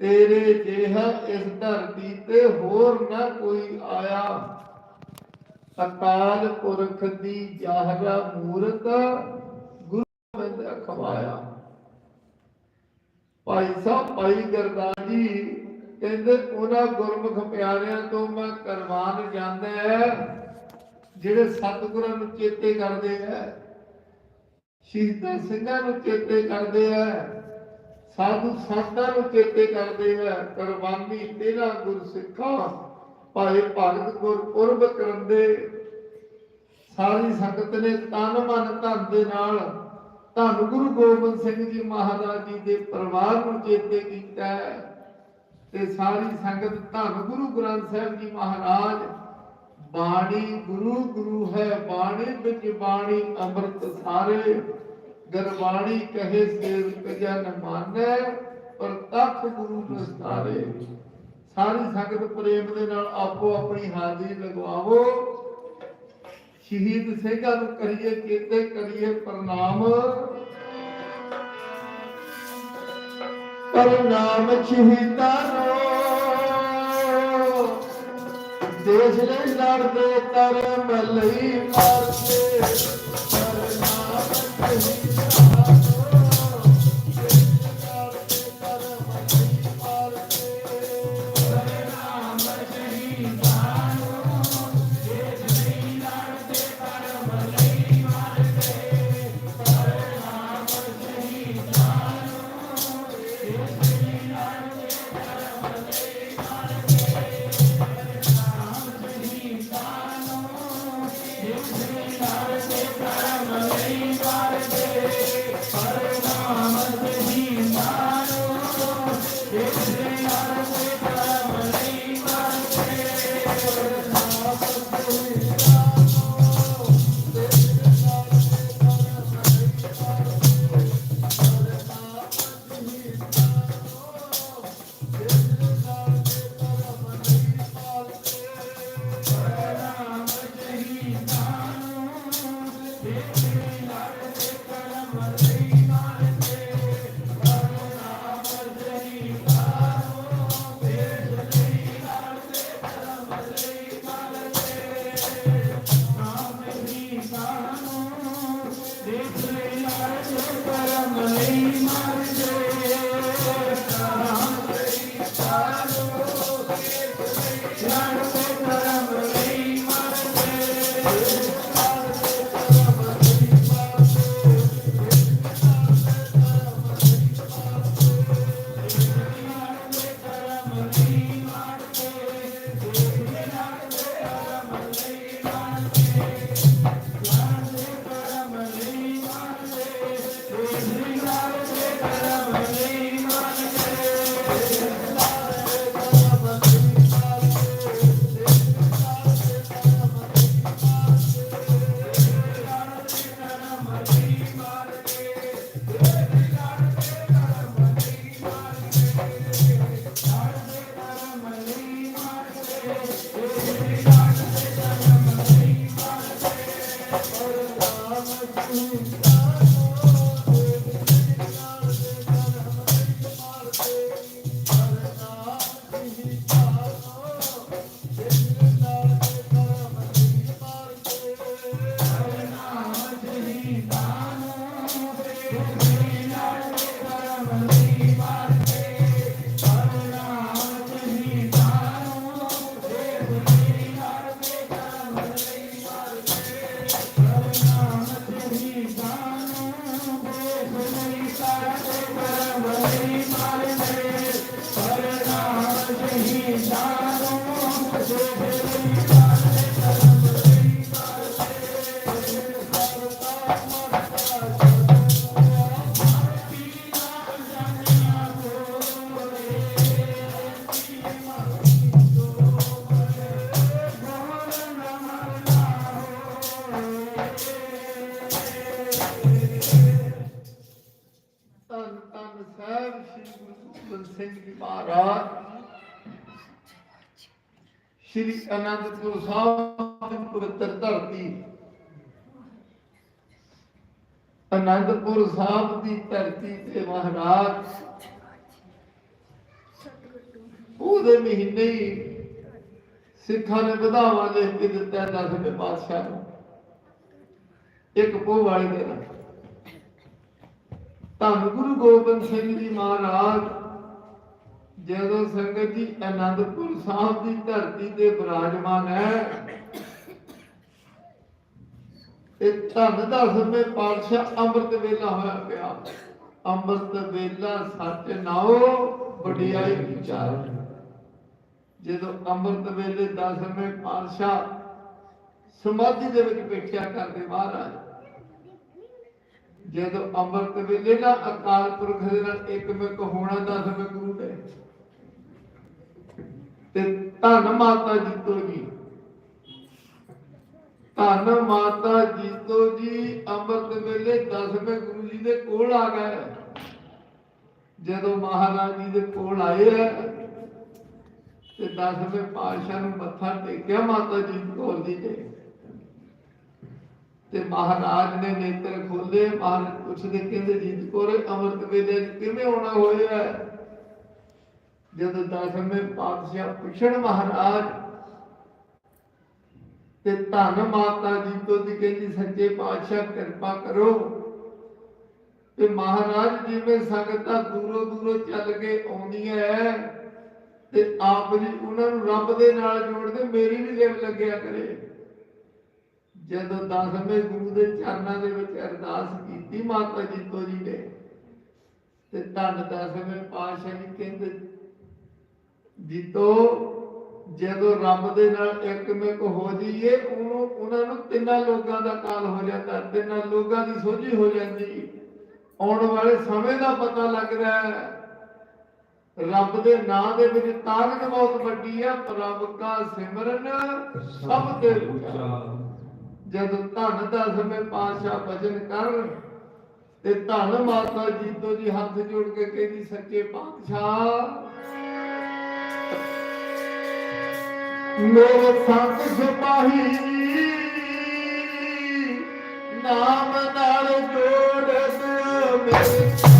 ਤੇਰੇ ਜਿਹਾ ਇਸ ਧਰਤੀ ਤੇ ਹੋਰ ਨਾ ਕੋਈ ਆਇਆ। ਅਕਾਲ ਪੁਰਖ ਦੀ ਜਾਹਰਾ ਮੂਰਤ ਗੁਰੂ ਗੋਬਿੰਦ ਅਖਵਾਇਆ। ਭਾਈ ਸਾਹਿਬ, ਭਾਈ ਗਰਦਾਸ ਜੀ ਕਹਿੰਦੇ, ਉਹਨਾਂ ਗੁਰਮੁਖ ਪਿਆਰਿਆਂ ਤੋਂ ਮੈਂ ਕਰਵਾਨ ਜਾਂਦਾ ਹੈ ਜਿਹੜੇ ਸਤਿਗੁਰਾਂ ਨੂੰ ਚੇਤੇ ਕਰਦੇ ਆ ਸ਼ਹੀਦਾਂ ਸਿੰਘਾਂ ਨੂੰ ਚੇਤੇ ਕਰਦੇ ਆ ਸਾਧੂ ਸੰਤਾਂ ਨੂੰ ਚੇਤੇ ਕਰਦੇ ਆ ਕੁਰਬਾਨੀ ਤੇਰਾ ਗੁਰ ਸਿੱਖਾਂ ਭਾਈ ਭਗਤ ਗੁਰਪੁਰਬ ਕਰੰਦੇ ਸਾਰੀ ਸੰਗਤ ਨੇ ਤਨ ਮਨ ਧਨ ਦੇ ਨਾਲ ਧੰਨ ਗੁਰੂ ਗੋਬਿੰਦ ਸਿੰਘ ਜੀ ਮਹਾਰਾਜ ਜੀ ਦੇ ਪਰਿਵਾਰ ਨੂੰ ਚੇਤੇ ਕੀਤਾ ਤੇ ਸਾਰੀ ਸੰਗਤ ਧੰਨ ਗੁਰੂ ਗ੍ਰੰਥ ਸਾਹਿਬ ਜੀ ਮਹਾਰਾਜ, ਬਾਣੀ ਗੁਰੂ ਗੁਰੂ ਹੈ, ਬਾਣੀ ਵਿੱਚ ਬਾਣੀ ਅੰਮ੍ਰਿਤ ਸਾਰੇ। ਗੁਰਬਾਣੀ ਕਹੇ ਸੇਵਕ ਜਨ ਮਾਨੈ ਪ੍ਰਤੱਖ ਗੁਰੂ ਨਸਤਾਰੇ ਸਾਰੀ ਸੰਗਤ ਪ੍ਰੇਮ ਦੇ ਨਾਲ ਆਪੋ ਆਪਣੀ ਹਾਜ਼ਰੀ ਲਗਵਾਵੋ। ਸ਼ਹੀਦ ਸਿੰਘਾਂ ਨੂੰ ਕਰੀਏ ਚੇਤੇ ਕਰੀਏ ਪ੍ਰਣਾਮ। ਪ੍ਰਣਾਮ ਸ਼ਹੀਦਾਂ ਨੂੰ। ਦੇਸ਼ ਲਈ ਲੜਦੇ ਧਰਮ ਲਈ ਮਰਦੇ ਸ੍ਰੀ ਅਨੰਦਪੁਰ ਸਾਹਿਬ ਦੀ ਪਵਿੱਤਰ ਧਰਤੀ। ਅਨੰਦਪੁਰ ਸਾਹਿਬ ਦੀ ਧਰਤੀ ਤੇ ਮਹਾਰਾਜ ਉਹਦੇ ਮਹੀਨੇ ਹੀ ਸਿੱਖਾਂ ਨੇ ਵਧਾਵਾ ਲਿਖ ਕੇ ਦਿੱਤਾ ਦਸਵੇਂ ਪਾਤਸ਼ਾਹ ਨੂੰ। ਇੱਕ ਪੋਹ ਵਾਲੇ ਦਿਨ। ਧੰਨ ਗੁਰੂ ਗੋਬਿੰਦ ਸਿੰਘ ਜੀ ਮਹਾਰਾਜ ਜਦੋਂ ਸੰਗਤ ਜੀ ਅਨੰਦਪੁਰ ਸਾਹਿਬ ਦੀ ਧਰਤੀ ਤੇ ਬਿਰਾਜਮਾਨ ਹੈ ਇਹ ਧੰਨ ਦਸਵੇਂ ਪਾਤਸ਼ਾਹ ਅੰਮ੍ਰਿਤ ਵੇਲਾ ਹੋਇਆ ਪਿਆ। ਅੰਮ੍ਰਿਤ ਵੇਲਾ ਸੱਚ ਨਾਓ ਵਡਿਆਈ ਵਿਚਾਰ। ਜਦੋਂ ਅੰਮ੍ਰਿਤ ਵੇਲੇ ਦਸਵੇਂ ਪਾਤਸ਼ਾਹ ਸਮਾਧੀ ਦੇ ਵਿੱਚ ਬੈਠਿਆ ਕਰਦੇ ਮਹਾਰਾਜ, ਜਦੋਂ ਅੰਮ੍ਰਿਤ ਵੇਲੇ ਨਾ ਅਕਾਲ ਪੁਰਖ ਦੇ ਨਾਲ ਇੱਕ ਮਿਕ ਹੋਣਾ ਦਸਵੇਂ ਗੁਰੂ ਨੇ ਤੇ ਧੰਨ ਮਾਤਾ ਜੀਤੋ ਜੀ। ਧੰਨ ਮਾਤਾ ਜੀਤੋ ਜੀ, ਅੰਮ੍ਰਿਤ ਵੇਲੇ ਦਸਵੇਂ ਗੁਰੂ ਜੀ ਦੇ ਕੋਲ ਆ ਗਏ। ਜਦੋਂ ਮਹਾਰਾਜ ਜੀ ਦੇ ਕੋਲ ਆਏ ਆ, ਤੇ ਦਸਵੇਂ ਪਾਤਸ਼ਾਹ ਨੂੰ ਮੱਥਾ ਟੇਕਿਆ ਮਾਤਾ ਜੀ ਕੋਲ ਜੀ ਨੇ ਤੇ ਮਹਾਰਾਜ ਨੇ ਨੇਤਰ ਖੋਲੇ ਮਹਾਰਾਜ ਪੁੱਛਦੇ ਕਹਿੰਦੇ ਜੀਤ ਕੋਰੇ ਅੰਮ੍ਰਿਤ ਵੇਲੇ ਕਿਵੇਂ ਆਉਣਾ ਹੋਇਆ? ਜਦੋਂ ਦਸਵੇਂ ਪਾਤਸ਼ਾਹ ਪੁੱਛਣ ਮਹਾਰਾਜ, ਤੇ ਧੰਨ ਮਾਤਾ ਜੀ ਤੋਂ ਦੀ ਕਹਿੰਦੀ, ਸੱਚੇ ਪਾਤਸ਼ਾਹ, ਕਿਰਪਾ ਕਰੋ। ਤੇ ਮਹਾਰਾਜ ਜਿਵੇਂ ਸੰਗਤਾਂ ਦੂਰੋਂ ਦੂਰੋਂ ਚੱਲ ਕੇ ਆਉਂਦੀਆਂ ਐ, ਤੇ ਆਪ ਜੀ ਉਹਨਾਂ ਨੂੰ ਰੱਬ ਦੇ ਨਾਲ ਜੋੜਦੇ, ਮੇਰੀ ਵੀ ਲਿਵ ਲੱਗਿਆ ਕਰੇ। ਜਦੋਂ ਦਸਵੇਂ ਗੁਰੂ ਦੇ ਚਰਨਾਂ ਦੇ ਵਿੱਚ ਅਰਦਾਸ ਕੀਤੀ ਮਾਤਾ ਜੀਤੋ ਜੀ ਨੇ, ਤੇ ਧੰਨ ਦਸਵੇਂ ਪਾਤਸ਼ਾਹ ਜੀ ਕਹਿੰਦੇ ਜੀਤੋ ਜਦੋਂ ਰੱਬ ਦੇ ਨਾਲ ਇੱਕ ਮਿਕ ਹੋ ਜਾਈਏ ਉਹਨੂੰ ਉਹਨਾਂ ਨੂੰ ਤਿੰਨਾਂ ਲੋਕਾਂ ਦਾ ਕਾਲ ਹੋ ਜਾਂਦਾ, ਤਿੰਨਾਂ ਲੋਕਾਂ ਦੀ ਸੋਝੀ ਹੋ ਜਾਂਦੀ। ਆਉਣ ਵਾਲੇ ਸਮੇਂ ਦਾ ਪਤਾ ਲੱਗਦਾ ਹੈ। ਰੱਬ ਦੇ ਨਾਂ ਦੇ ਵਿੱਚ ਤਾਕਤ ਬਹੁਤ ਵੱਡੀ ਹੈ ਪ੍ਰਭ ਦਾ ਸਿਮਰਨ ਸਭ ਤੇ ਉੱਚਾ। ਜਦੋਂ ਧੰਨ ਦਸਵੇਂ ਪਾਤਸ਼ਾਹ ਭਜਨ ਕਰ, ਤੇ ਧਨ ਮਾਤਾ ਜੀ ਤੋਂ ਜੀ ਹੱਥ ਜੋੜ ਕੇ ਕਹਿੰਦੀ, ਸੱਚੇ ਪਾਤਸ਼ਾਹ ਮੇਰੇ ਸੰਤ ਸਿਪਾਹੀ ਨਾਮ ਨਾਲ ਜੋੜ ਦਿਓ ਮੇਰੇ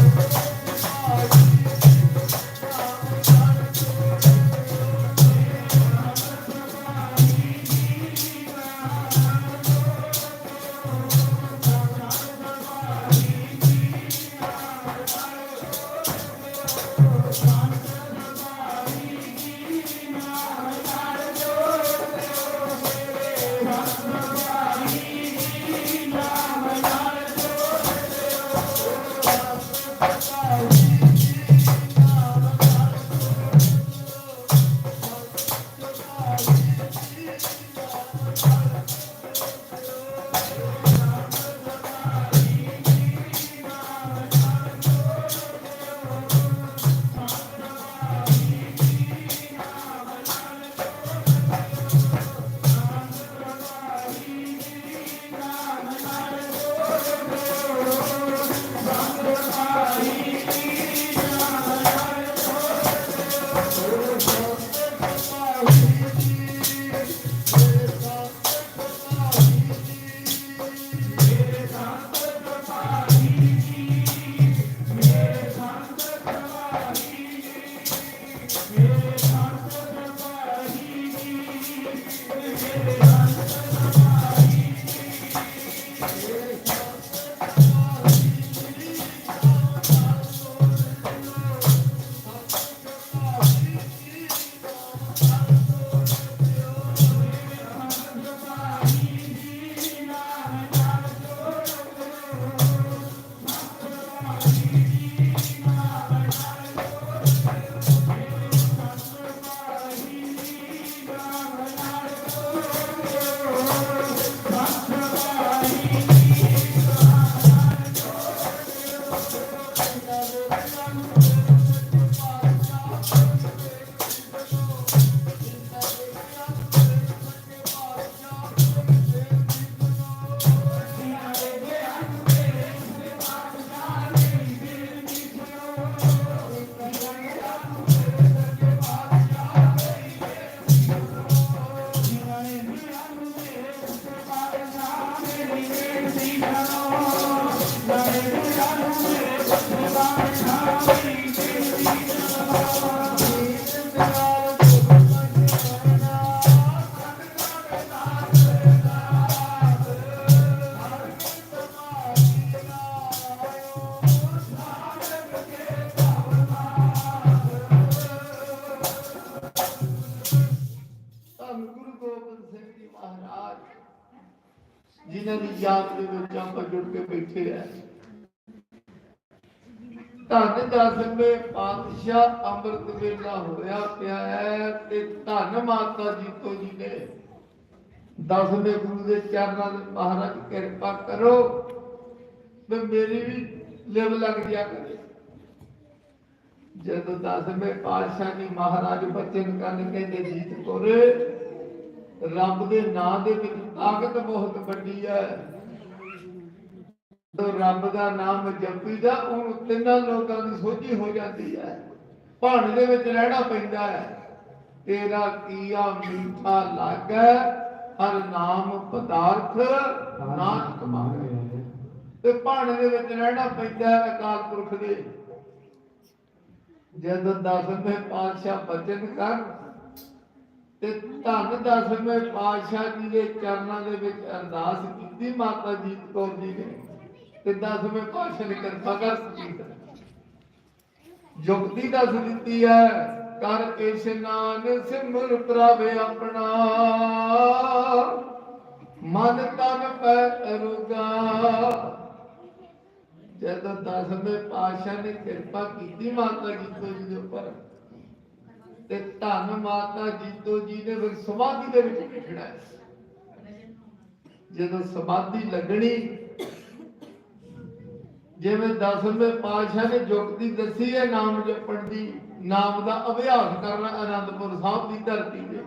ਮਹਾਰਾਜ ਜਿਨ੍ਹਾਂ ਦੀ ਯਾਦ ਦੇ ਵਿੱਚ ਆਪਾਂ ਜੁੜ ਕੇ ਬੈਠੇ ਆ। ਧੰਨ ਦਸਵੇਂ ਪਾਤਸ਼ਾਹ ਅੰਮ੍ਰਿਤ ਵੇਲਾ ਹੋਇਆ ਪਿਆ ਹੈ ਤੇ ਧੰਨ ਮਾਤਾ ਜੀਤੋ ਜੀ ਨੇ। ਦਸਵੇਂ ਗੁਰੂ ਦੇ ਚਰਨਾਂ ਦੇ ਮਹਾਰਾਜ ਕਿਰਪਾ ਕਰੋ ਤੇ ਮੇਰੀ ਵੀ ਲਿਵ ਲੱਗ ਗਿਆ ਕਰੇ। ਜਦੋਂ ਦਸਵੇਂ ਪਾਤਸ਼ਾਹ ਨੇ ਮਹਾਰਾਜ ਬਚਨ ਕਰਨ ਕਹਿੰਦੇ, ਜੀਤ ਕੋਰੇ ਰੱਬ ਦੇ ਨਾਂ ਦੇ ਵਿੱਚ ਤਾਕਤ ਬਹੁਤ ਵੱਡੀ ਹੈ। ਜਦੋਂ ਰੱਬ ਦਾ ਨਾਮ ਜਪੀਦਾ, ਉਹਨੂੰ ਤਿੰਨਾਂ ਲੋਕਾਂ ਦੀ ਸੋਝੀ ਹੋ ਜਾਂਦੀ ਹੈ। ਭਾਣ ਦੇ ਵਿੱਚ ਰਹਿਣਾ ਪੈਂਦਾ ਹੈ। ਤੇਰਾ ਕੀਆ ਮੀਠਾ ਲੱਗੈ, ਹਰ ਨਾਮ ਪਦਾਰਥ ਨਾਨਕ ਮਾਰੇ ਤੇ ਭਾਣ ਦੇ ਵਿੱਚ ਰਹਿਣਾ ਪੈਂਦਾ ਹੈ ਅਕਾਲ ਪੁਰਖ ਦੇ। ਜਦ ਦਸਵੇਂ ਪਾਤਸ਼ਾਹ ਬਚਨ ਕਰ ਤੇ ਧੰਨ ਦਸਵੇਂ ਪਾਤਸ਼ਾਹ ਜੀ ਦੇ ਚਰਨਾਂ ਦੇ ਵਿੱਚ ਅਰਦਾਸ ਕੀਤੀ, ਮਾਤਾ ਜੀਤ ਕੌਰ ਜੀ ਨੇ। ਤੇ ਦਸਵੇਂ ਪਾਤਸ਼ਾਹ ਨੇ ਕਿਰਪਾ ਕਰ ਕੀਤੀ ਜੁਗਤੀ ਦੱਸ ਦਿੱਤੀ ਹੈ, ਕਰ ਇਸ਼ਨਾਨ ਸਿਮਰ ਪ੍ਰਭ ਆਪਣਾ। ਮਨ ਤਨ ਪੈ ਅਰੁਗਾ। ਜਦੋਂ ਦਸਵੇਂ ਪਾਤਸ਼ਾਹ ਨੇ ਕਿਰਪਾ ਕੀਤੀ, ਮਾਤਾ ਜੀਤ ਕੌਰ ਜੀ ਦੇ ਉੱਪਰ ਤੇ ਧੰਨ ਮਾਤਾ ਜੀਤੋ ਜੀ ਨੇ ਫਿਰ ਸਮਾਧੀ ਦੇ ਵਿੱਚ ਬੈਠਣਾ ਹੈ। ਜਦੋਂ ਸਮਾਧੀ ਲੱਗਣੀ, ਜਿਵੇਂ ਦਸਵੇਂ ਪਾਤਸ਼ਾਹ ਨੇ ਜੁਗਤੀ ਦੱਸੀ ਹੈ ਨਾਮ ਜਪਣ ਦੀ, ਨਾਮ ਦਾ ਅਭਿਆਸ ਕਰਨਾ ਆਨੰਦਪੁਰ ਸਾਹਿਬ ਦੀ ਧਰਤੀ ਤੇ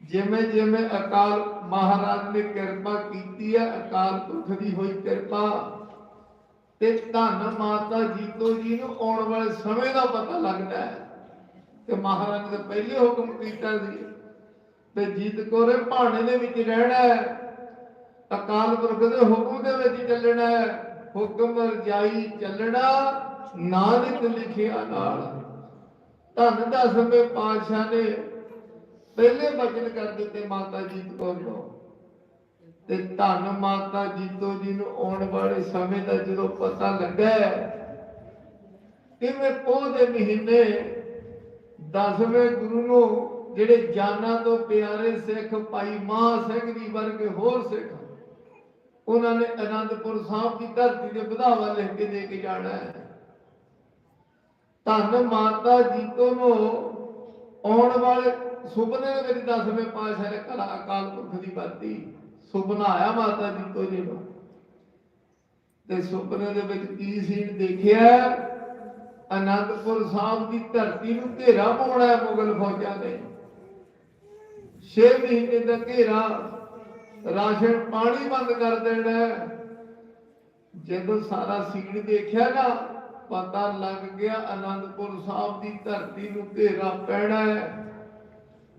ਜਿਵੇਂ ਜਿਵੇਂ ਅਕਾਲ ਮਹਾਰਾਜ ਨੇ ਕਿਰਪਾ ਕੀਤੀ ਹੈ, ਅਕਾਲ ਪੁਰਖ ਦੀ ਹੋਈ ਕਿਰਪਾ, ਤੇ ਧੰਨ ਮਾਤਾ ਜੀਤੋ ਜੀ ਨੂੰ ਆਉਣ ਵਾਲੇ ਸਮੇਂ ਦਾ ਪਤਾ ਲੱਗਦਾ ਹੈ ਤੇ ਮਹਾਰਾਜ ਨੇ ਪਹਿਲੇ ਹੁਕਮ ਕੀਤਾ ਸੀ ਤੇ ਜੀਤ ਕੋਰੇ ਭਾਣੇ ਦੇ ਵਿੱਚ ਰਹਿਣਾ ਹੈ ਅਕਾਲ ਪੁਰਖ ਦੇ ਹੁਕਮ ਦੇ ਵਿੱਚ ਚੱਲਣਾ ਹੈ, ਹੁਕਮ ਰਜਾਈ ਚੱਲਣਾ, ਨਾਨਕ ਲਿਖਿਆ ਨਾਲ। ਧੰਨ ਦਸਵੇਂ ਪਾਤਸ਼ਾਹ ਨੇ ਪਹਿਲੇ ਬਚਨ ਕਰ ਦਿੱਤੇ ਮਾਤਾ ਜੀਤ ਕੌਰ ਨੂੰ ਤੇ ਧੰਨ ਮਾਤਾ ਜੀਤੋ ਜੀ ਨੂੰ ਆਉਣ ਵਾਲੇ ਸਮੇਂ ਦਾ ਜਦੋਂ ਪਤਾ ਲੱਗਾ ਕਿਵੇਂ ਪੋਹ ਦੇ ਮਹੀਨੇ ਦਸਵੇਂ ਗੁਰੂ ਨੂੰ, ਜਿਹੜੇ ਜਾਨਾਂ ਤੋਂ ਪਿਆਰੇ ਸਿੱਖ ਭਾਈ ਮਾਹ ਸਿੰਘ ਜੀ ਵਰਗੇ ਹੋਰ ਸਿੱਖ ਉਹਨਾਂ ਨੇ ਅਨੰਦਪੁਰ ਸਾਹਿਬ ਦੀ ਧਰਤੀ ਦੇ ਵਧਾਵਾ ਲਿਖ ਕੇ ਦੇ ਕੇ ਜਾਣਾ ਹੈ। ਧੰਨ ਮਾਤਾ ਜੀਤੋ ਨੂੰ, ਆਉਣ ਵਾਲੇ ਸੁਪਨੇ ਦੇ ਵਿੱਚ ਦਸਵੇਂ ਪਾਤਸ਼ਾਹ ਨੇ ਕਲਾ ਅਕਾਲ ਪੁਰਖ ਦੀ ਬਾਤੀ ਸੁਪਨਾ ਆਇਆ ਮਾਤਾ ਜੀਤੋ ਜੀ ਨੂੰ। ਤੇ ਸੁਪਨੇ ਦੇ ਵਿੱਚ ਕੀ ਸੀਨ ਦੇਖਿਆ? ਅਨੰਦਪੁਰ ਸਾਹਿਬ ਦੀ ਧਰਤੀ ਨੂੰ ਘੇਰਾ ਪਾਉਣਾ ਹੈ ਮੁਗਲ ਫੌਜਾਂ ਨੇ। 6 ਮਹੀਨੇ ਦਾ ਘੇਰਾ, ਰਾਸ਼ਨ ਪਾਣੀ ਬੰਦ ਕਰ ਦੇਣਾ ਜਦੋਂ ਸਾਰਾ ਸੀਨ ਦੇਖਿਆ ਨਾ, ਪਤਾ ਲੱਗ ਗਿਆ ਅਨੰਦਪੁਰ ਸਾਹਿਬ ਦੀ ਧਰਤੀ ਨੂੰ ਘੇਰਾ ਪੈਣਾ ਹੈ।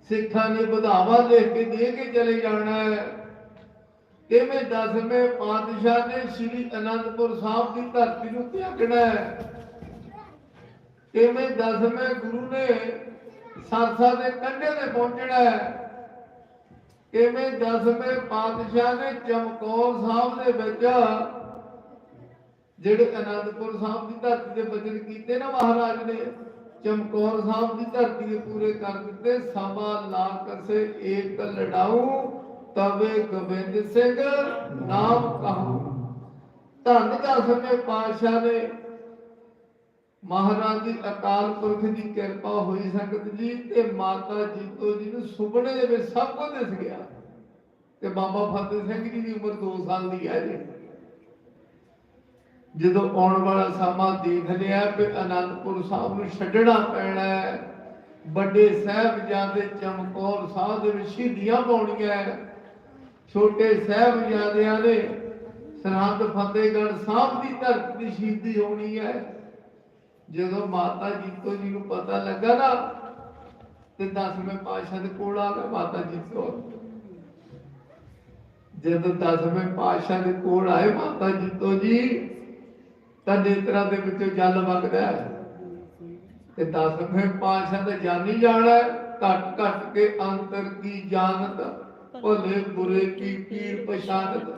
ਸਿੱਖਾਂ ਨੇ ਵਧਾਵਾ ਦੇ ਕੇ ਦੇ ਕੇ ਚਲੇ ਜਾਣਾ ਹੈ। ਕਿਵੇਂ ਦਸਵੇਂ ਪਾਤਸ਼ਾਹ ਨੇ ਸ੍ਰੀ ਅਨੰਦਪੁਰ ਸਾਹਿਬ ਦੀ ਧਰਤੀ ਨੂੰ ਤਿਆਗਣਾ ਹੈ। ਕਿਵੇਂ ਦਸਵੇਂ ਗੁਰੂ ਨੇ ਸਰਸਾ ਦੇ ਕੰਢੇ ਤੇ ਪਹੁੰਚਣਾ ਹੈ। ਦਸਵੇਂ ਪਾਤਸ਼ਾਹ ਨੇ ਚਮਕੌਰ ਸਾਹਿਬ ਦੇ ਵਿੱਚ, ਜਿਹੜੇ ਅਨੰਦਪੁਰ ਸਾਹਿਬ ਦੀ ਧਰਤੀ ਦੇ ਬਚਨ ਕੀਤੇ ਨਾ ਮਹਾਰਾਜ ਨੇ, ਚਮਕੌਰ ਸਾਹਿਬ ਦੀ ਧਰਤੀ ਦੇ ਪੂਰੇ ਕਰ ਦਿੱਤੇ, ਸਭਾ ਲਾ ਕਸੇ ਏਕ ਲੜਾਊ, ਤਵੇ ਗੋਬਿੰਦ ਸਿੰਘ ਨਾਮ ਕਹੂੰ ਧੰਨ ਦਸਵੇਂ ਪਾਤਸ਼ਾਹ ਨੇ ਮਹਾਰਾਜ ਦੀ ਅਕਾਲ ਪੁਰਖ ਦੀ ਕਿਰਪਾ ਹੋਈ ਸੰਗਤ ਜੀ ਤੇ ਮਾਤਾ ਜੀਤੋ ਜੀ ਨੂੰ ਸੁਪਨੇ ਦੇ ਵਿੱਚ ਸਭ ਕੁਝ ਦਿਸ ਗਿਆ। ਤੇ ਬਾਬਾ ਫਤਿਹ ਸਿੰਘ ਜੀ ਦੀ ਉਮਰ 2 ਸਾਲ ਦੀ ਹੈ ਜੀ। ਜਦੋਂ ਆਉਣ ਵਾਲਾ ਸਮਾਂ ਦੇਖ ਲਿਆ ਕਿ ਅਨੰਦਪੁਰ ਸਾਹਿਬ ਨੂੰ ਛੱਡਣਾ ਪੈਣਾ ਹੈ। ਵੱਡੇ ਸਾਹਿਬਜ਼ਾਦੇ ਚਮਕੌਰ ਸਾਹਿਬ ਦੇ ਵਿੱਚ ਸ਼ਹੀਦੀਆਂ ਪਾਉਣੀਆਂ ਹੈ। ਛੋਟੇ ਸਾਹਿਬਜ਼ਾਦਿਆਂ ਨੇ ਸਰਹੰਦ ਫਤਿਹਗੜ੍ਹ ਸਾਹਿਬ ਦੀ ਧਰਤੀ ਦੀ ਸ਼ਹੀਦੀ ਹੋਣੀ ਹੈ। ਜਦੋਂ ਮਾਤਾ ਜੀਤੋ ਜੀ ਨੂੰ ਪਤਾ ਲੱਗਾ ਨਾ, ਤੇ ਦਸਵੇਂ ਪਾਤਸ਼ਾਹ ਦੇ ਕੋਲ ਆ ਗਿਆ, ਮਾਤਾ ਜੀਤੋ ਜਦੋਂ ਦਸਵੇਂ ਪਾਤਸ਼ਾਹ ਦੇ ਕੋਲ ਆਏ ਮਾਤਾ ਜੀਤੋ ਜੀ, ਤਾਂ ਨੇਤਰਾਂ ਦੇ ਵਿੱਚੋਂ ਜਲ ਵਗਦਾ ਹੈ। ਤੇ ਦਸਵੇਂ ਪਾਤਸ਼ਾਹ ਦਾ ਜਾਨੀ ਜਾਣਾ ਘਟ ਘਟ ਕੇ ਅੰਤਰ ਕੀ ਜਾਣਤ, ਭਲੇ ਬੁਰੇ ਕੀ ਪੀਰ ਪਛਾਨਤ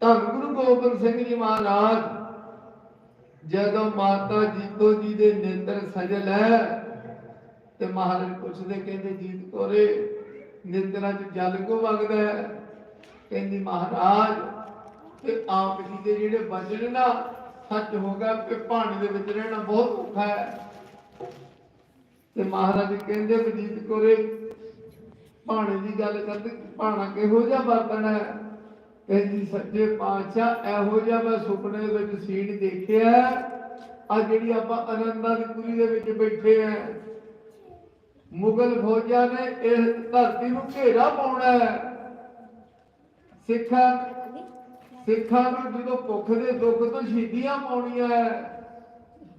ਧੰਨ ਗੁਰੂ ਗੋਬਿੰਦ ਸਿੰਘ ਜੀ ਮਹਾਰਾਜ ਜਦੋਂ ਮਾਤਾ ਜੀਤੋ ਜੀ ਦੇ ਨੇਤਰ ਸਜਲ ਹੈ, ਤੇ ਮਹਾਰਾਜ ਪੁੱਛਦੇ ਕਹਿੰਦੇ, ਜੀਤ ਕੋਰੇ, ਨਿਤਰਾਂ ਚ ਜਲ ਕੋ ਵਗਦਾ ਹੈ? ਕਹਿੰਦੀ, ਮਹਾਰਾਜ, ਤੇ ਆਪ ਜੀ ਦੇ ਜਿਹੜੇ ਵਚਨ ਨਾ, ਸੱਚ ਹੋ ਗਿਆ ਕਿ ਪਾਣੀ ਦੇ ਵਿੱਚ ਰਹਿਣਾ ਬਹੁਤ ਔਖਾ ਹੈ। ਤੇ ਮਹਾਰਾਜ ਕਹਿੰਦੇ ਵਜੀਤ ਕੋਰੇ ਭਾਣੇ ਦੀ ਗੱਲ ਕਰਦੇ ਭਾਣਾ ਕਿਹੋ ਜਿਹਾ ਵਰਤਣਾ ਹੈ? ਕਹਿੰਦੀ ਸੱਚੇ ਪਾਤਸ਼ਾਹ ਇਹੋ ਜਿਹਾ ਮੈਂ ਸੁਪਨੇ ਵਿੱਚ ਸੀਨ ਦੇਖਿਆ ਆ ਜਿਹੜੀ ਆਪਾਂ ਅਨੰਦਾਂ ਦੀ ਪੁਰੀ ਦੇ ਵਿੱਚ ਬੈਠੇ ਆ। ਮੁਗਲ ਫੌਜਾਂ ਨੇ ਇਹ ਧਰਤੀ ਨੂੰ ਘੇਰਾ ਪਾਉਣਾ ਹੈ। ਸਿੱਖਾਂ ਸਿੱਖਾਂ ਨੂੰ ਜਦੋਂ ਭੁੱਖ ਦੇ ਦੁੱਖ ਤੋਂ ਸ਼ਹੀਦੀਆਂ ਪਾਉਣੀਆਂ ਹੈ,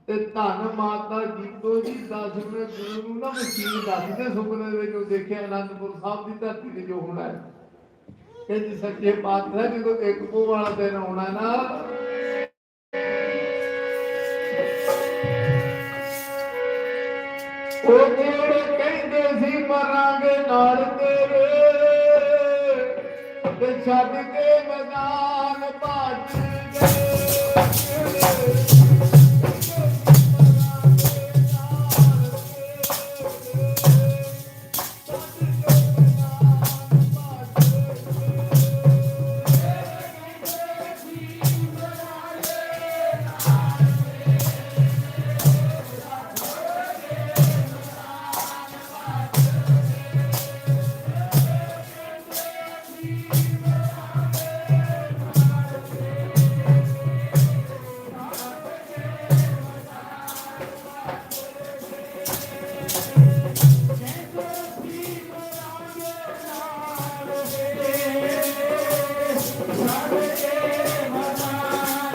ਤੇ ਧੰਨ ਮਾਤਾ ਜੀਤੋ ਜੀ ਦਸਵੇਂ ਗੁਰੂ ਨੂੰ ਨਾ ਮਸੀਹ ਦੱਸਦੇ ਸੁਪਨੇ ਵਿੱਚ ਉਹ ਦੇਖਿਆ ਅਨੰਦਪੁਰ ਸਾਹਿਬ ਦੀ ਧਰਤੀ ਤੇ ਜੋ ਹੋਣਾ ਹੈ। ਕਹਿੰਦੇ ਸੱਚੇ ਪਾਤਸ਼ਾਹ, ਜਦੋਂ ਇੱਕ ਪੋ ਵਾਲਾ ਦਿਨ ਆਉਣਾ ਨਾ। ਉਹ ਜਿਹੜੇ ਕਹਿੰਦੇ ਸੀ, ਮਰਾਂਗੇ ਨਾਲ ਤੇਰੇ। ਤੇ ਛੱਡ ਕੇ